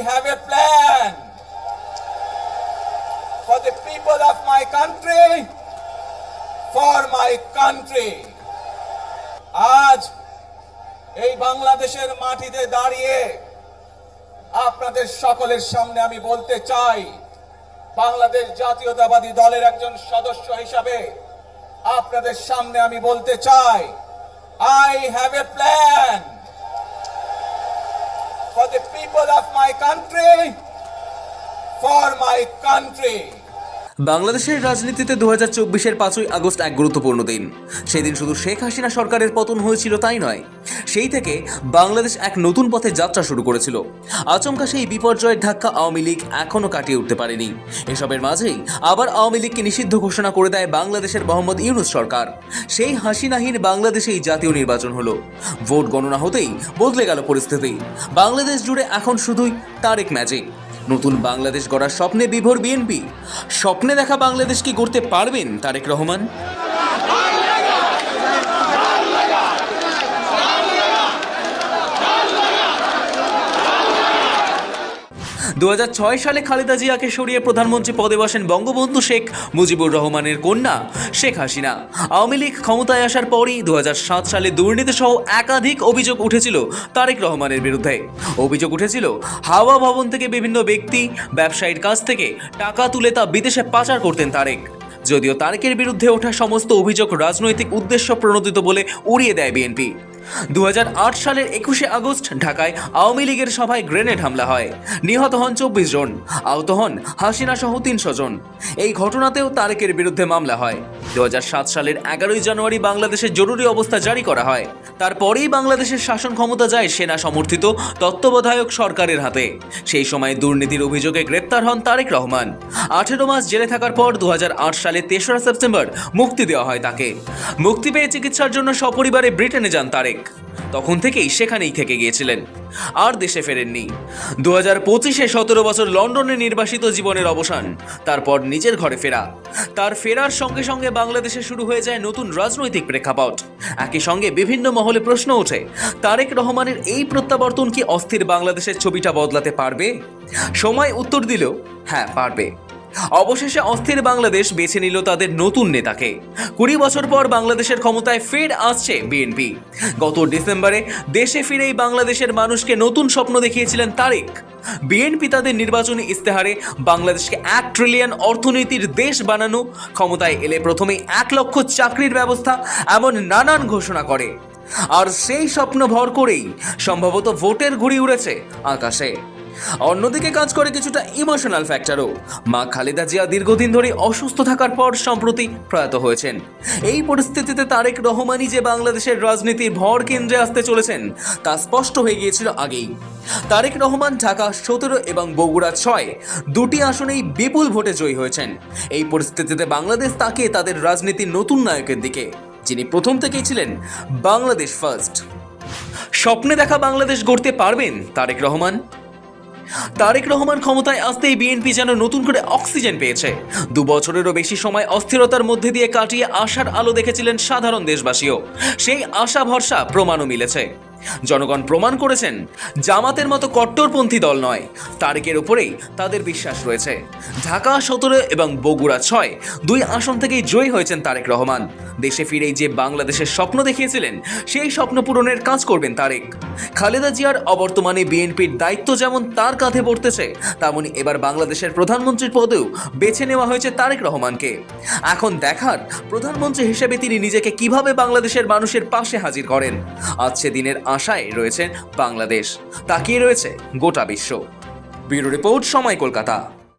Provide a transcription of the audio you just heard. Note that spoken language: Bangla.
have a plan for the people of my country, for my country. আজ এই বাংলাদেশের মাটিতে দাঁড়িয়ে আপনাদের সকলের সামনে আমি বলতে চাই বাংলাদেশ জাতীয়তাবাদী দলের একজন সদস্য হিসাবে আপনাদের সামনে আমি বলতে চাই I have a plan for the people of my country, for my country. বাংলাদেশের রাজনীতিতে দু হাজার চব্বিশের পাঁচই আগস্ট এক গুরুত্বপূর্ণ দিন। সেদিন শুধু শেখ হাসিনা সরকারের পতন হয়েছিল তাই নয়, সেই থেকে বাংলাদেশ এক নতুন পথে যাত্রা শুরু করেছিল। আচমকা সেই বিপর্যয়ের ধাক্কা আওয়ামী লীগ এখনও কাটিয়ে উঠতে পারেনি। এসবের মাঝেই আবার আওয়ামী লীগকে নিষিদ্ধ ঘোষণা করে দেয় বাংলাদেশের মোহাম্মদ ইউনুস সরকার। সেই হাসিনাহীন বাংলাদেশেই জাতীয় নির্বাচন হলো। ভোট গণনা হতেই বদলে গেল পরিস্থিতি। বাংলাদেশ জুড়ে এখন শুধুই তারেক ম্যাজিক নতুন বাংলাদেশ গড়ার স্বপ্নে বিভোর বিএনপি। স্বপ্নে দেখা বাংলাদেশ কি গড়তে পারবেন তারেক রহমান? দু হাজার ছয় সালে খালেদা জিয়াকে সরিয়ে প্রধানমন্ত্রী পদে বসেন বঙ্গবন্ধু শেখ মুজিবুর রহমানের কন্যা শেখ হাসিনা। আওয়ামী লীগ ক্ষমতায় আসার পরই দু হাজার সাত সালে দুর্নীতি সহ একাধিক অভিযোগ উঠেছিল তারেক রহমানের বিরুদ্ধে। অভিযোগ উঠেছিল, হাওয়া ভবন থেকে বিভিন্ন ব্যক্তি ব্যবসায়ীর কাছ থেকে টাকা তুলে তা বিদেশে পাচার করতেন তারেক। যদিও তারেকের বিরুদ্ধে ওঠা সমস্ত অভিযোগ রাজনৈতিক উদ্দেশ্য প্রণোদিত বলে উড়িয়ে দেয় বিএনপি। দু হাজার আট সালের একুশে আগস্ট ঢাকায় আওয়ামী লীগের সভায় গ্রেনেড হামলা হয়। নিহত হন চব্বিশ জন, আহত হন হাসিনা সহ তিনশো জন। এই ঘটনাতেও তারেকের বিরুদ্ধে মামলা হয়। দু হাজার সাত সালের এগারোই জানুয়ারি বাংলাদেশে জরুরি অবস্থা জারি করা হয়। তারপরেই বাংলাদেশের শাসন ক্ষমতা যায় সেনা সমর্থিত তত্ত্বাবধায়ক সরকারের হাতে। সেই সময় দুর্নীতির অভিযোগে গ্রেপ্তার হন তারেক রহমান। আঠেরো মাস জেলে থাকার পর দু হাজার আট সালে তেসরা সেপ্টেম্বর মুক্তি দেওয়া হয় তাকে। মুক্তি পেয়ে চিকিৎসার জন্য সপরিবারে ব্রিটেনে যান তারেক। তখন থেকেই সেখানেই থেকে গিয়েছিলেন। আর দেশে ফেরেননি। দু হাজার পঁচিশে সতেরো বছর লন্ডনে নির্বাসিত জীবনের অবসান, তারপর নিজের ঘরে ফেরা। তার ফেরার সঙ্গে সঙ্গে বাংলাদেশে শুরু হয়ে যায় নতুন রাজনৈতিক প্রেক্ষাপট। একই সঙ্গে বিভিন্ন মহলে প্রশ্ন ওঠে, তারেক রহমানের এই প্রত্যাবর্তন কি অস্থির বাংলাদেশের ছবিটা বদলাতে পারবে? সময় উত্তর দিল হ্যাঁ পারবে। অবশেষে অস্থির বাংলাদেশ বেছে নিল তাদের নতুন নেতাকে। কুড়ি বছর পর বাংলাদেশের ক্ষমতায় ফের আসছে বিএনপি। গত ডিসেম্বরে দেশে ফিরেই বাংলাদেশের মানুষকে নতুন স্বপ্ন দেখিয়েছিলেন তারেক। বিএনপি তাদের নির্বাচনী ইস্তেহারে বাংলাদেশকে এক ট্রিলিয়ন অর্থনীতির দেশ বানানো, ক্ষমতায় এলে প্রথমেই এক লক্ষ চাকরির ব্যবস্থা এমন নানান ঘোষণা করে। আর সেই স্বপ্ন ভর করেই সম্ভবত ভোটের ঘুড়ি উড়েছে আকাশে। অন্যদিকে কাজ করে কিছুটা ইমোশনাল ফ্যাক্টরও মা খালেদা জিয়া দীর্ঘদিন ধরে অসুস্থ থাকার পর সম্প্রতি প্রয়াত হয়েছেন। এই পরিস্থিতিতে তারেক রহমানই যে বাংলাদেশের রাজনীতির ভর কেন্দ্রে আসতে চলেছেন, তা স্পষ্ট হয়ে গিয়েছিল আগেই। তারেক রহমান ঢাকা সতেরো এবং বগুড়া ছয় দুটি আসনেই বিপুল ভোটে জয়ী হয়েছেন। এই পরিস্থিতিতে বাংলাদেশ তাকে তাদের রাজনীতির নতুন নায়কের দিকে, যিনি প্রথম থেকেই ছিলেন বাংলাদেশ ফার্স্ট। স্বপ্নে দেখা বাংলাদেশ গড়তে পারবেন তারেক রহমান? তারেক রহমান ক্ষমতায় আসতেই বিএনপি যেন নতুন করে অক্সিজেন পেয়েছে। দু বছরেরও বেশি সময় অস্থিরতার মধ্যে দিয়ে কাটিয়ে আশার আলো দেখেছিলেন সাধারণ দেশবাসীও। সেই আশা ভরসা প্রমাণও মিলেছে। জনগণ প্রমাণ করেছেন, জামাতের মতো কট্টরপন্থী দল নয়। তারেকের ওপরেই তাদের বিশ্বাস রয়েছে। ঢাকা সতেরো এবং বগুড়া ছয় দুই আসন থেকেই জয়ী হয়েছেন তারেক রহমান। দেশে ফিরেই যে বাংলাদেশের স্বপ্ন দেখিয়েছিলেন, সেই স্বপ্ন পূরণের কাজ করবেন তারেক। খালেদা জিয়ার অবর্তমানে বিএনপির দায়িত্ব যেমন তার কাঁধে পড়তেছে, তেমনি এবার বাংলাদেশের প্রধানমন্ত্রীর পদেও বেছে নেওয়া হয়েছে তারেক রহমানকে। এখন দেখার প্রধানমন্ত্রী হিসেবে তিনি নিজেকে কীভাবে বাংলাদেশের মানুষের পাশে হাজির করেন? আজকে দিনের আশায় রয়েছে বাংলাদেশ। তাকিয়ে রয়েছে গোটা বিশ্ব। ব্যুরো রিপোর্ট সময় কলকাতা।